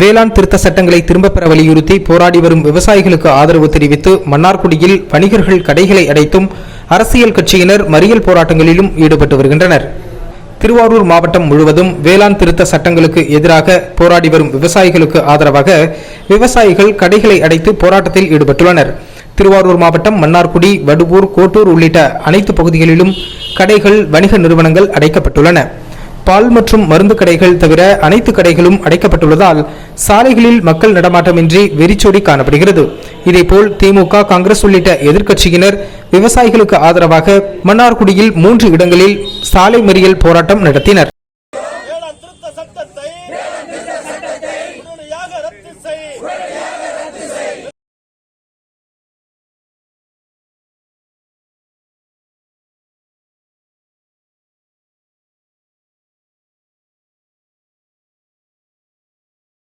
வேளாண் திருத்த சட்டங்களை திரும்பப் பெற வலியுறுத்தி போராடி வரும் விவசாயிகளுக்கு ஆதரவு தெரிவித்து மன்னார்குடியில் வணிகர்கள் கடைகளை அடைத்தும் அரசியல் கட்சியினர் மறியல் போராட்டங்களிலும் ஈடுபட்டு வருகின்றனர். திருவாரூர் மாவட்டம் முழுவதும் வேளாண் திருத்த சட்டங்களுக்கு எதிராக போராடி வரும் விவசாயிகளுக்கு ஆதரவாக விவசாயிகள் கடைகளை அடைத்து போராட்டத்தில் ஈடுபட்டுள்ளனர். திருவாரூர் மாவட்டம் மன்னார்குடி வடுவூர் கோட்டூர் உள்ளிட்ட அனைத்து பகுதிகளிலும் கடைகள் வணிக நிறுவனங்கள் அடைக்கப்பட்டுள்ளன. பால் மற்றும் மருந்து கடைகள் தவிர அனைத்து கடைகளும் அடைக்கப்பட்டுள்ளதால் சாலைகளில் மக்கள் நடமாட்டமின்றி வெறிச்சோடி காணப்படுகிறது. இதேபோல் திமுக காங்கிரஸ் உள்ளிட்ட எதிர்க்கட்சியினர் விவசாயிகளுக்கு ஆதரவாக மன்னார்குடியில் மூன்று இடங்களில் சாலை மறியல் போராட்டம் நடத்தினர்.